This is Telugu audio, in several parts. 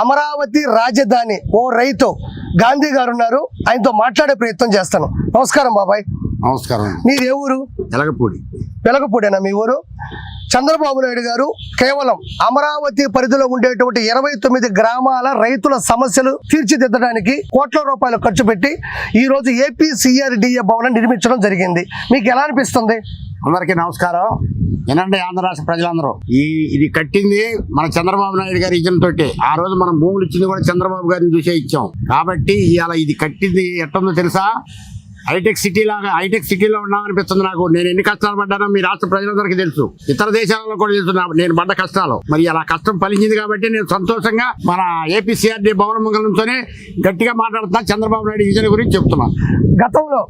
అమరావతి రాజధాని ఓ రైతు గాంధీ గారు ఉన్నారు ఆయనతో మాట్లాడే ప్రయత్నం చేస్తాను. నమస్కారం బాబాయ్. నమస్కారం. మీది ఏ ఊరు? ఎలగపూడి. వెలగపూడేనా మీ ఊరు? చంద్రబాబు నాయుడు గారు కేవలం అమరావతి పరిధిలో ఉండేటువంటి ఇరవై తొమ్మిది గ్రామాల రైతుల సమస్యలు తీర్చిదిద్దడానికి కోట్ల రూపాయలు ఖర్చు పెట్టి ఈ రోజు ఏపీ సిఆర్డిఏ భవనం నిర్మించడం జరిగింది. మీకు ఎలా అనిపిస్తుంది? అందరికీ నమస్కారం. వినండి ఆంధ్ర రాష్ట్ర ప్రజలందరూ. ఈ ఇది కట్టింది మన చంద్రబాబు నాయుడు గారి ఇచ్చిన తోటి ఆ రోజు మనం భూములు ఇచ్చింది కూడా చంద్రబాబు గారిని చూసే ఇచ్చాం. కాబట్టి ఇలా ఇది కట్టింది ఎట్టుందో తెలుసా? హైటెక్ సిటీ లాగా హైటెక్ సిటీలో ఉన్నామనిపిస్తుంది నాకు. నేను ఎన్ని కష్టాలు పడ్డానో మీ రాష్ట్ర ప్రజలందరికీ తెలుసు. ఇతర దేశాలలో కూడా తెలుసు నేను పడ్డ కష్టాలు. మరి అలా కష్టం ఫలించింది కాబట్టి నేను సంతోషంగా మన ఏపీసీఆర్డీ భవన మంగళంతోనే గట్టిగా మాట్లాడుతున్నా. చంద్రబాబు నాయుడు విజన్ గురించి చెప్తున్నాను గతంలో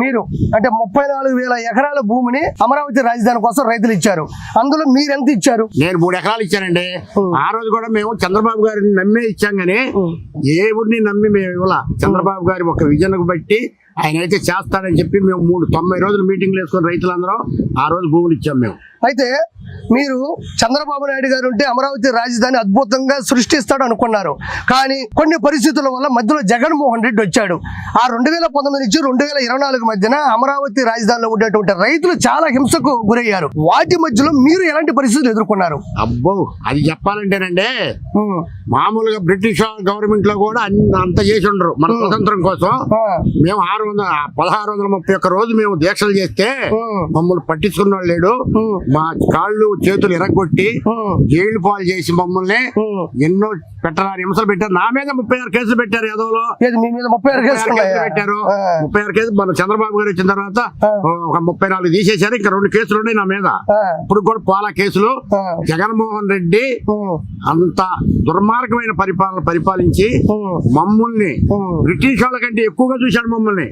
మీరు అంటే ముప్పై నాలుగు వేల ఎకరాల భూమిని అమరావతి రాజధాని కోసం రైతులు ఇచ్చారు. అందులో మీరు ఎంత ఇచ్చారు? నేను మూడు ఎకరాలు ఇచ్చానండి. ఆ రోజు కూడా మేము చంద్రబాబు గారిని నమ్మే ఇచ్చాం కానీ ఏ ఊరిని నమ్మి మేము ఇవ్వాల. చంద్రబాబు గారి ఒక విజన్ బట్టి ఆయన అయితే చేస్తాడని చెప్పి మేము మూడు తొంభై రోజులు మీటింగ్లు వేసుకుని రైతులందరం ఆ రోజు భూములు ఇచ్చాం మేము. అయితే మీరు చంద్రబాబు నాయుడు గారు ఉంటే అమరావతి రాజధాని అద్భుతంగా సృష్టిస్తాడు అనుకున్నారు. కానీ కొన్ని పరిస్థితుల వల్ల మధ్యలో జగన్మోహన్ రెడ్డి వచ్చాడు. ఆ రెండు వేల పంతొమ్మిది నుంచి రెండు వేల ఇరవై నాలుగు మధ్యన అమరావతి రాజధానిలో ఉండేటువంటి రైతులు చాలా హింసకు గురయ్యారు. వాటి మధ్యలో మీరు ఎలాంటి పరిస్థితులు ఎదుర్కొన్నారు? అబ్బో అది చెప్పాలంటేనండి మామూలుగా బ్రిటిష్ గవర్నమెంట్లో కూడా అన్ని అంత చేసి ఉండరు. మన స్వతంత్రం కోసం మేము ఆరు వందల పదహారు వందల ముప్పై ఒక్క రోజు మేము దీక్షలు చేస్తే మమ్మల్ని పట్టించుకున్న వాళ్ళు లేడు మా కాళ్ళు చేతులు ఎరగొట్టి జైలు పాలు చేసి మమ్మల్ని. ఎన్నో పెట్టరాని హింసలు పెట్టారు. నా మీద ముప్పై ఆరు కేసులు పెట్టారు ఏది ముప్పై ఆరు కేసులు? పెట్టారు. ముప్పై ఆరు కేసులు మన చంద్రబాబు గారు వచ్చిన తర్వాత. ఒక ముప్పై నాలుగు తీసేశారు. ఇంకా రెండు కేసులు ఉన్నాయి నా మీద. ఇప్పుడు కూడా పోలా కేసులు. జగన్మోహన్ రెడ్డి అంత దుర్మార్గమైన పరిపాలన పరిపాలించి మమ్మల్ని బ్రిటిష్ వాళ్ళ కంటే ఎక్కువగా చూశాడు మమ్మల్ని.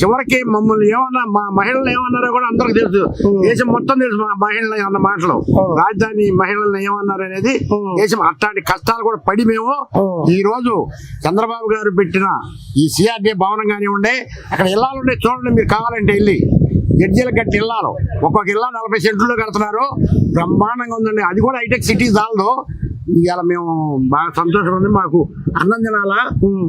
చివరికి మమ్మల్ని ఏమన్నా మా మహిళలు ఏమన్నారో కూడా అందరికి తెలుసు. దేశం మొత్తం తెలుసు. మా మహిళలు అన్న మాటలు. రాజధాని మహిళలను ఏమన్నారు అనేది. దేశం అట్లాంటి కష్టాలు కూడా పడి మేము. ఈ రోజు చంద్రబాబు గారు పెట్టిన ఈ సిఆర్డీ భవనం కానివ్వండి అక్కడ ఇల్లాలు ఉండే చూడండి మీరు కావాలంటే వెళ్ళి జడ్జీల గట్టి ఇల్లాలు ఒక్కొక్క ఇల్లా నలభై సెంట్లో కడుతున్నారు బ్రహ్మాండంగా ఉందండి అది కూడా హైటెక్ సిటీ చాలదు ఇవాళ మేము బాగా సంతోషం ఉంది. మాకు అన్నం తినాలా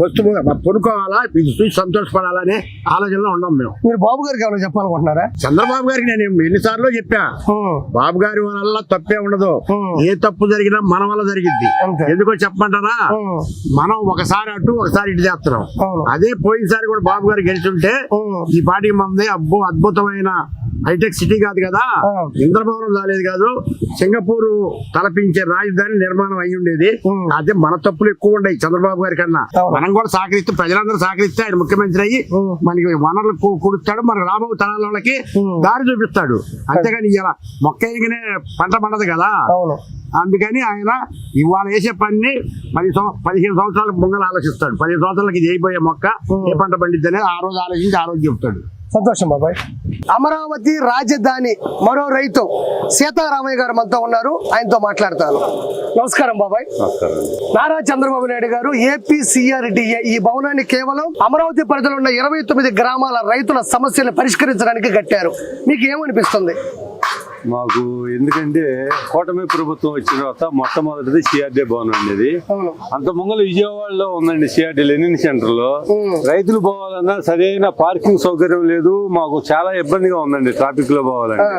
వస్తువు కొనుక్కోవాలా ఇది చూసి సంతోషపడాలనే ఆలోచనలో ఉన్నాం మేము. మీరు బాబు గారికి ఏమైనా చెప్పాలనుకుంటున్నారా? చంద్రబాబు గారికి నేను ఎన్నిసార్లు చెప్పా. బాబు గారి వల్ల తప్పే ఉండదు. ఏ తప్పు జరిగినా మన వల్ల జరిగిద్ది. అంతే. ఎందుకో చెప్పమంటారా? మనం ఒకసారి అటు ఒకసారి ఇటు చేస్తున్నాం. అదే పోయినసారి కూడా బాబు గారు గెలిచుంటే. ఈ పార్టీకి మంది అబ్బో అద్భుతమైన హైటెక్ సిటీ కాదు కదా. ఇంద్రభవనం రాలేదు కాదు సింగపూర్ తలపించే రాజధాని నిర్మాణం అయి ఉండేది. అదే మన తప్పులు ఎక్కువ ఉన్నాయి చంద్రబాబు గారి కన్నా. మనం కూడా సహకరిస్తే ప్రజలందరూ సహకరిస్తే ఆయన ముఖ్యమంత్రి అయ్యి. మనకి వనరులు కుడుస్తాడు మన రాబో తరాల వాళ్ళకి. దారి చూపిస్తాడు. అంతేగాని ఇలా మొక్క ఎగినే పంట పండదు కదా. అందుకని ఆయన ఇవాళ వేసే పని పది పదిహేను సంవత్సరాలకు ముంగలు ఆలోచిస్తాడు. పదిహేను సంవత్సరాలకి ఇది అయిపోయే మొక్క ఏ పంట పండిద్ది అనేది ఆ రోజు ఆలోచించి ఆ రోజు చెప్తాడు. సంతోషం బాబాయ్. అమరావతి రాజధాని మరో రైతు సీతారామయ్య గారు మనతో ఉన్నారు. ఆయనతో మాట్లాడతాను. నమస్కారం బాబాయ్. నారా చంద్రబాబు నాయుడు గారు ఏపీ సిఆర్డిఏ ఈ భవనాన్ని కేవలం అమరావతి పరిధిలో ఉన్న ఇరవై తొమ్మిది గ్రామాల రైతుల సమస్యలు పరిష్కరించడానికి కట్టారు. మీకు ఏమనిపిస్తుంది? మాకు ఎందుకంటే కూటమి ప్రభుత్వం వచ్చిన తర్వాత మొట్టమొదటిది సిఆర్డీ భవనం అండి అంత ముంగలు విజయవాడలో ఉందండి సిఆర్డీ లెనిన్ సెంటర్లో. రైతులు పోవాలన్నా సరైన పార్కింగ్ సౌకర్యం లేదు. మాకు చాలా ఇబ్బందిగా ఉందండి ట్రాఫిక్లో పోవాలంటే.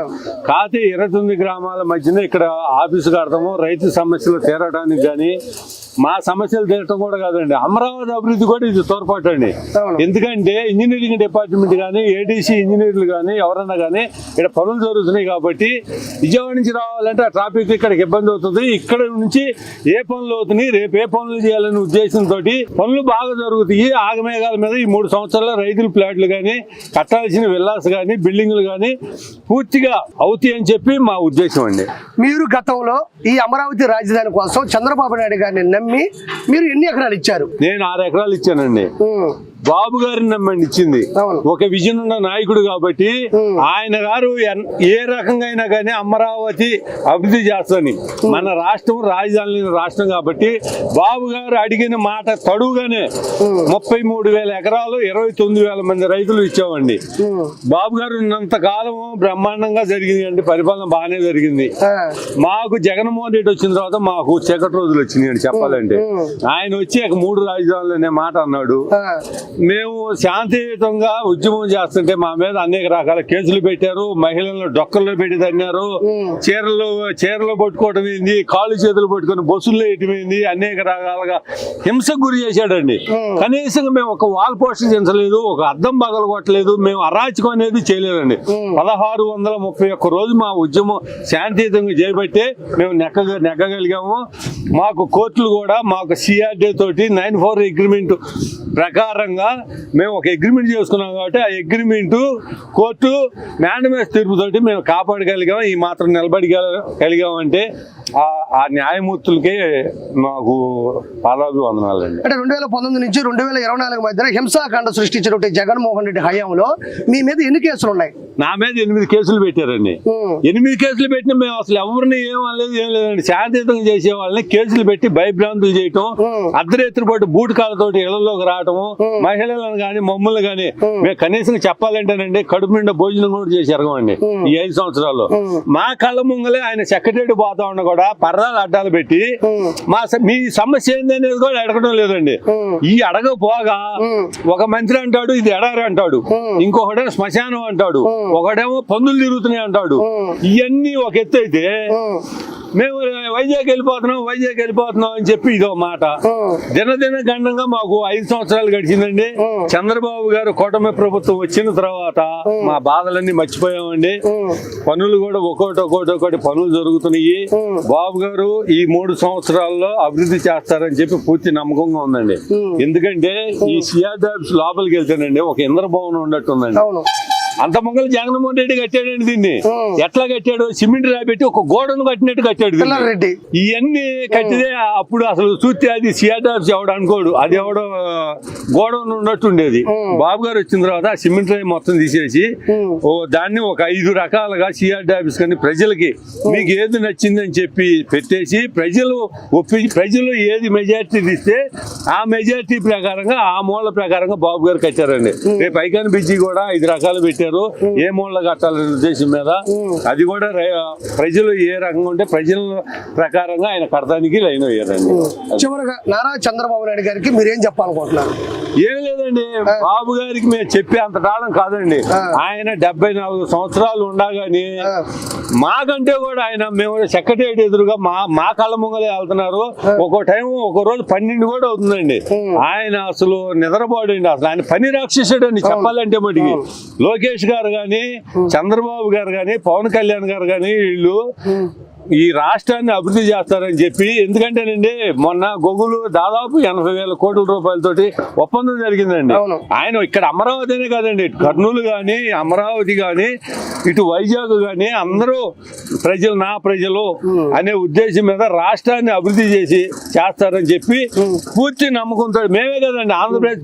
కాకపోతే ఇరవై తొమ్మిది గ్రామాల మధ్యన ఇక్కడ ఆఫీసు కడతాము. రైతు సమస్యలు తీరడానికి కానీ మా సమస్యలు తీరటం కూడా కాదండి. అమరావతి అభివృద్ధి కూడా ఇది తోడ్పాటు అండి. ఎందుకంటే ఇంజనీరింగ్ డిపార్ట్మెంట్ కానీ ఏడీసీ ఇంజనీర్లు కానీ ఎవరన్నా కానీ ఇక్కడ పనులు జరుగుతున్నాయి కాబట్టి విజయవాడ నుంచి రావాలంటే ఆ ట్రాఫిక్ ఇక్కడికి ఇబ్బంది అవుతుంది. ఇక్కడ నుంచి ఏ పనులు అవుతున్నాయి రేపు ఏ పనులు చేయాలనే ఉద్దేశంతో పనులు బాగా జరుగుతాయి. ఆగమేఘాల మీద ఈ మూడు సంవత్సరాల్లో రైతుల ప్లాట్లు కానీ కట్టాల్సిన విల్లాస్ కానీ బిల్డింగ్లు కానీ పూర్తిగా అవుతాయి అని చెప్పి మా ఉద్దేశం అండి. మీరు గతంలో ఈ అమరావతి రాజధాని కోసం చంద్రబాబు నాయుడు గారిని నమ్మి మీరు ఎన్ని ఎకరాలు ఇచ్చారు? నేను ఆరు ఎకరాలు ఇచ్చానండి. బాబు గారిని నమ్మండి ఇచ్చింది. ఒక విజన్ ఉన్న నాయకుడు కాబట్టి. ఆయన గారు ఏ రకంగా అయినా కానీ అమరావతి అభివృద్ధి చేస్తాని మన రాష్ట్రం రాజధాని రాష్ట్రం కాబట్టి బాబు గారు అడిగిన మాట తడుగానే ముప్పై మూడు వేల ఎకరాలు ఇరవై తొమ్మిది వేల మంది రైతులు ఇచ్చామండి. బాబు గారు ఉన్నంత కాలం బ్రహ్మాండంగా జరిగింది అండి. పరిపాలన బాగానే జరిగింది. మాకు జగన్మోహన్ రెడ్డి వచ్చిన తర్వాత మాకు చీకటి రోజులు వచ్చినాయి అండి చెప్పాలంటే. ఆయన వచ్చి మూడు రాజధానులు అనే మాట అన్నాడు. మేము శాంతియుతంగా ఉద్యమం చేస్తుంటే మా మీద అనేక రకాల కేసులు పెట్టారు. మహిళలను డొక్కల్లో పెట్టి తన్నారు. చీరలు చీరలు పట్టుకోవటం ఏంది? కాళ్ళు చేతులు పట్టుకొని బస్సుల్లో వేయటమైంది అనేక రకాలుగా హింసకు గురి చేశాడండి. కనీసం మేము ఒక వాల్ పోస్టర్ దించలేదు ఒక అద్దం పగల కొట్టలేదు మేము అరాచకం అనేది చేయలేదండి. పదహారు వందల ముప్పై ఒక్క రోజు మా ఉద్యమం శాంతియుతంగా చేయబట్టే మేము నెక్క నెగ్గగలిగాము మాకు కోర్టులు కూడా మాకు సిఆర్డే తోటి నైన్ ఫోర్ అగ్రిమెంట్ ప్రకారంగా మేము ఒక అగ్రిమెంట్ చేసుకున్నాం కాబట్టి ఆ అగ్రిమెంటు కోర్టు మ్యాండమేస్ తీర్పుతోటి మేము కాపాడగలిగాం. ఈ మాత్రం నిలబడి కలిగామంటే ఆ ఆ న్యాయమూర్తులకే మాకు పాదాభి వందనాలండి అంటే రెండు వేల పంతొమ్మిది నుంచి రెండు వేల ఇరవై నాలుగు మధ్యన హింసాకాండ సృష్టించినటువంటి జగన్మోహన్ రెడ్డి హయాంలో మీ మీద ఎన్ని కేసులు ఉన్నాయి? నా మీద ఎనిమిది కేసులు పెట్టారండి. ఎనిమిది కేసులు పెట్టిన మేము అసలు ఎవరిని ఏం అనలేదు ఏం లేదండి. శాంతియుతంగా చేసే వాళ్ళని కేసులు పెట్టి భయభ్రాంతులు చేయటం. అర్ధరాత్రి పాటు బూట్ కాళ్ళతోటి ఇళ్ళలోకి రావటము మహిళలను కానీ మమ్మల్ని కానీ మేము కనీసం చెప్పాలంటేనండి కడుపు నిండా భోజనం కూడా చేసి ఎరగమండి ఈ ఐదు సంవత్సరాల్లో. మా కళ్ళ ముంగలే ఆయన సెక్రటరీ పోతా ఉన్న కూడా పర్రాలు అడ్డాలు పెట్టి. మా మీ సమస్య ఏంది అనేది కూడా అడగడం లేదండి. ఈ అడగపోగా. ఒక మంత్రి అంటాడు ఇది ఎడారి అంటాడు ఉమ్. ఇంకొకడేమో శ్మశానం అంటాడు ఉమ్. ఒకడేమో పందులు తిరుగుతున్నాయి అంటాడు. ఇవన్నీ ఒక ఎత్తు అయితే మేము వైజాగ్ వెళ్ళిపోతున్నాం వైజాగ్ వెళ్ళిపోతున్నాం అని చెప్పి ఇదో మాట. దినదిన గండంగా మాకు ఐదు సంవత్సరాలు గడిచిందండి. చంద్రబాబు గారు కూటమి ప్రభుత్వం వచ్చిన తర్వాత మా బాధలన్నీ మర్చిపోయామండి. పనులు కూడా ఒక్కోటి ఒక్కోటి ఒక్కోటి పనులు జరుగుతున్నాయి. బాబు గారు ఈ మూడు సంవత్సరాల్లో అభివృద్ధి చేస్తారని చెప్పి పూర్తి నమ్మకంగా ఉందండి. ఎందుకంటే ఈ సిఆర్ లోపలికి వెళ్తేనండి ఒక ఇంద్రభవనం ఉన్నట్టుందండి. అంత మొక్కలు జగన్మోహన్ రెడ్డి కట్టాడండి దీన్ని. ఎట్లా కట్టాడు? సిమెంట్ రాబెట్టి ఒక గోడను కట్టినట్టు కట్టాడు ఇవన్నీ కట్టితే అప్పుడు అసలు చూస్తే అది సిఆర్ డాబ్స్ ఎవడు అనుకోడు. అది ఎవడో గోడౌన్ ఉన్నట్టుండేది. ఉమ్. బాబు గారు వచ్చిన తర్వాత ఆ సిమెంట్ రాయి మొత్తం తీసేసి. ఓ. దాన్ని ఒక ఐదు రకాలుగా సిఆర్ డాబ్స్ కానీ ప్రజలకి మీకు ఏది నచ్చిందని చెప్పి పెట్టేసి ప్రజలు ఒప్పి ప్రజలు ఏది మెజారిటీ ఇస్తే ఆ మెజారిటీ ప్రకారంగా ఆ మూల ప్రకారంగా బాబు గారు కట్టారండి. రేపు ఐకాన్ బిజీ కూడా ఐదు రకాలు చేశారు ఏ మూల కట్టాలనే ఉద్దేశం మీద. అది కూడా ప్రజలు ఏ రకంగా ఉంటే ప్రజల ప్రకారంగా ఆయన కడతానికి లైన్ అయ్యారండి. చివరిగా నారా చంద్రబాబు నాయుడు గారికి మీరేం చెప్పాలనుకుంటున్నారు? ఏం లేదండి బాబు గారికి మేము చెప్పే అంత తాళం కాదండి. ఆయన డెబ్బై నాలుగు సంవత్సరాలు ఉండగాని. మాకంటే కూడా ఆయన మేము సెక్రటరియట్ ఎదురుగా మా మా కళ్ళ ముంగలే వెళ్తున్నారు. ఒక్కో టైం ఒక రోజు పన్నెండు కూడా అవుతుందండి. ఆయన అసలు నిద్రపోడండి అసలు. ఆయన పని రాక్షసుడు అండి చెప్పాలంటే మటుకి. లోకేష్ గారు గాని చంద్రబాబు గారు గాని పవన్ కళ్యాణ్ గారు గాని వీళ్ళు ఈ రాష్ట్రాన్ని అభివృద్ధి చేస్తారని చెప్పి ఎందుకంటేనండి మొన్న గొగులు దాదాపు ఎనభై వేల కోట్ల రూపాయలతోటి ఒప్పందం జరిగిందండి. ఆయన ఇక్కడ అమరావతి అనే కాదండి కర్నూలు కానీ అమరావతి కానీ ఇటు వైజాగ్ కానీ అందరూ ప్రజలు నా ప్రజలు అనే ఉద్దేశం మీద రాష్ట్రాన్ని అభివృద్ధి చేసి చేస్తారని చెప్పి పూర్తి నమ్మకంతో మేమే కదండి ఆంధ్రప్రదేశ్